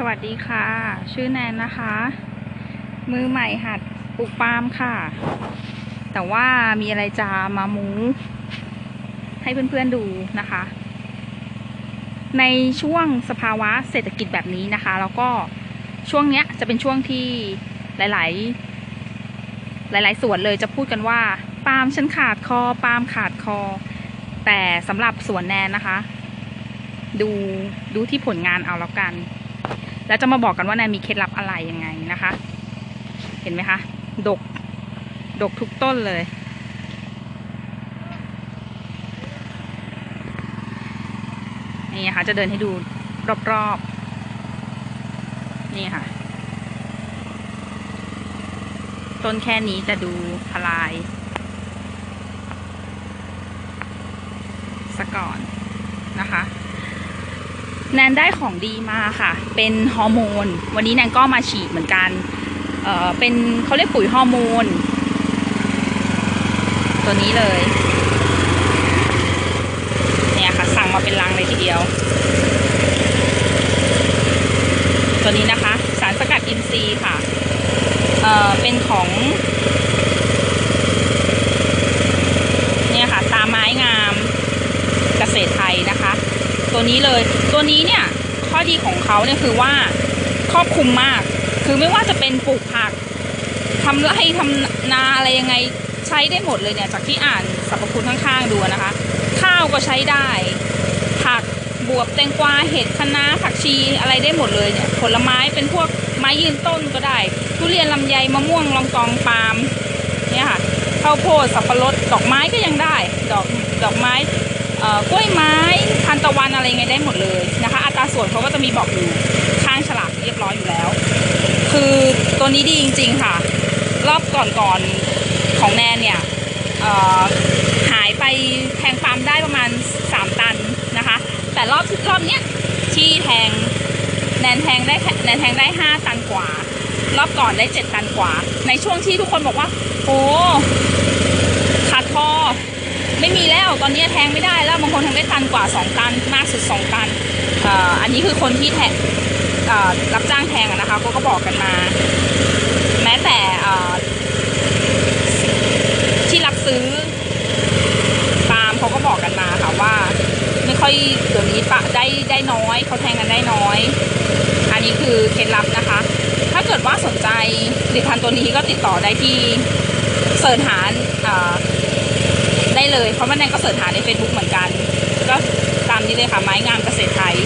สวัสดีค่ะ ชื่อแนนนะคะ มือใหม่หัดปลูกปาล์มค่ะ แต่ว่ามีอะไรจะมามู ให้เพื่อนๆดูนะคะ ในช่วงสภาวะเศรษฐกิจแบบนี้นะคะ แล้วก็ช่วงเนี้ยจะเป็นช่วงที่หลาย ๆ หลาย ๆ ส่วนเลยจะพูดกันว่าปาล์มฉันขาดคอปาล์มขาดคอ แต่สำหรับสวนแนนนะคะ ดูดูที่ผลงานเอาแล้วกัน แล้วจะมาบอกกันว่าแนนมีเคล็ดลับอะไรยังไงนะคะ เห็นไหมคะ ดก ดกทุกต้นเลย นี่ค่ะ จะเดินให้ดูรอบๆ นี่ค่ะ ต้นแค่นี้จะดูพลายสะก่อนนะคะ แนนได้ของดีมาค่ะ เป็นฮอร์โมน วันนี้แนนก็มาฉีดเหมือนกัน เอ่อเป็นเขาเรียกปุ๋ยฮอร์โมน ตัวนี้เลย เนี่ยค่ะ สั่งมาเป็นลังเลยทีเดียว ตัวนี้นะคะ สารสกัดอินทรีย์ค่ะ เอ่อเป็นของ เนี่ยค่ะ ตาไม้งามเกษตรไทยนะคะ ตัวนี้เลย ตัวนี้เนี่ยข้อดีของเขาเนี่ยคือว่าครอบคลุมมาก คือไม่ว่าจะเป็นปลูกผักทำไร่ทำนาอะไรยังไงใช้ได้หมดเลยเนี่ย จากที่อ่านสรรพคุณข้างๆดูนะคะ ข้าวก็ใช้ได้ ผักบวบแตงกวาเห็ดคะน้าผักชีอะไรได้หมดเลยเนี่ย ผลไม้เป็นพวกไม้ยืนต้นก็ได้ ทุเรียนลำไยมะม่วงลองกองปาล์มเนี่ยค่ะข้าวโพดสับปะรดดอกไม้ก็ยังได้ ดอกดอกไม้ กล้วยไม้ทานตะวันอะไรไงได้หมดเลยนะคะ อัตราส่วนเขาก็จะมีบอกอยู่ข้างฉลากเรียบร้อยอยู่แล้ว คือตัวนี้ดีจริง ๆค่ะ รอบก่อนๆของแนนเนี่ยหายไปแทงฟาร์มได้ประมาณ 3 ตันนะคะ แต่รอบรอบเนี้ยที่แทงแนนแทงได้แนนแทงได้ 5 ตันกว่า รอบก่อนได้ 7 ตันกว่า ในช่วงที่ทุกคนบอกว่าโอ้ ไม่มีแล้วตอนนี้แทงไม่ได้แล้วบางคนแทงได้ตันกว่า 2 ตันมากสุด 2 ตันอ,อันนี้คือคนที่แทงรับจ้างแทงนะคะเขาก็บอกกันมา แม้แต่ที่รับซื้อปาล์มเขาก็บอกกันมาค่ะว่า ไม่ค่อยเดี๋ยวนี้ปะได้ได้น้อยเขาแทงกันได้น้อย อันนี้คือเคล็ดลับนะคะ ถ้าเกิดว่าสนใจผลิตภัณฑ์ตัวนี้ก็ติดต่อได้ที่เสิร์ชหา เพราะว่าแนนก็เสิร์ชหาใน Facebook เหมือนกัน ก็ตามนี้เลยค่ะไม้งามเกษตรไทย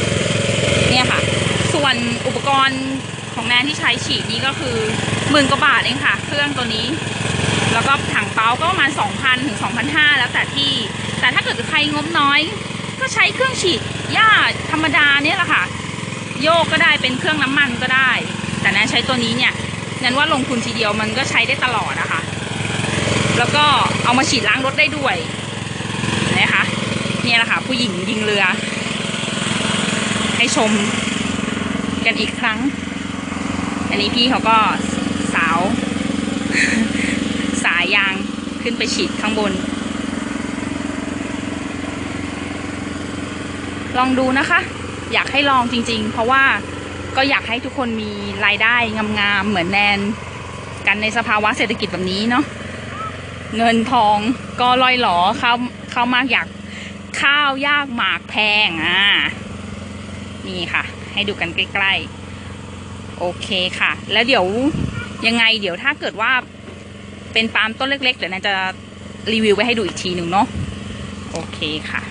เนี่ยค่ะ ส่วนอุปกรณ์ของแนนที่ใช้ฉีดนี้ก็คือหมื่นกว่าบาทเองค่ะ เครื่องตัวนี้ แล้วก็ถังเปาก็ประมาณ2,000ถึง2,500 แล้วแต่ที่ แต่ถ้าเกิดใครงบน้อย ก็ใช้เครื่องฉีดหญ้าธรรมดาเนี่ยแหละค่ะโยกก็ได้เป็นเครื่องน้ำมันก็ได้ แต่แนนใช้ตัวนี้เนี่ยแนนว่าลงทุนทีเดียวมันก็ใช้ได้ตลอดนะคะ แล้วก็เอามาฉีดล้างรถได้ด้วย นะคะเนี่ยแหละค่ะ ผู้หญิงยิงเรือ ให้ชมกันอีกครั้ง อันนี้พี่เขาก็สาว สายยางขึ้นไปฉีดข้างบน ลองดูนะคะ อยากให้ลองจริง ๆ เพราะว่าก็อยากให้ทุกคนมีรายได้งามๆเหมือนแนน กันในสภาวะเศรษฐกิจแบบนี้เนาะเงินทองก็ลอยหลอเข้า ข้าวมากอยากข้าวยากหมากแพงอ่านี่ค่ะ ให้ดูกันใกล้ๆ โอเคค่ะ แล้วเดี๋ยวยังไงเดี๋ยวถ้าเกิดว่าเป็นปาล์มต้นเล็กๆเดี๋ยวแนนจะรีวิวไว้ให้ดูอีกทีหนึ่งเนาะโอเคค่ะ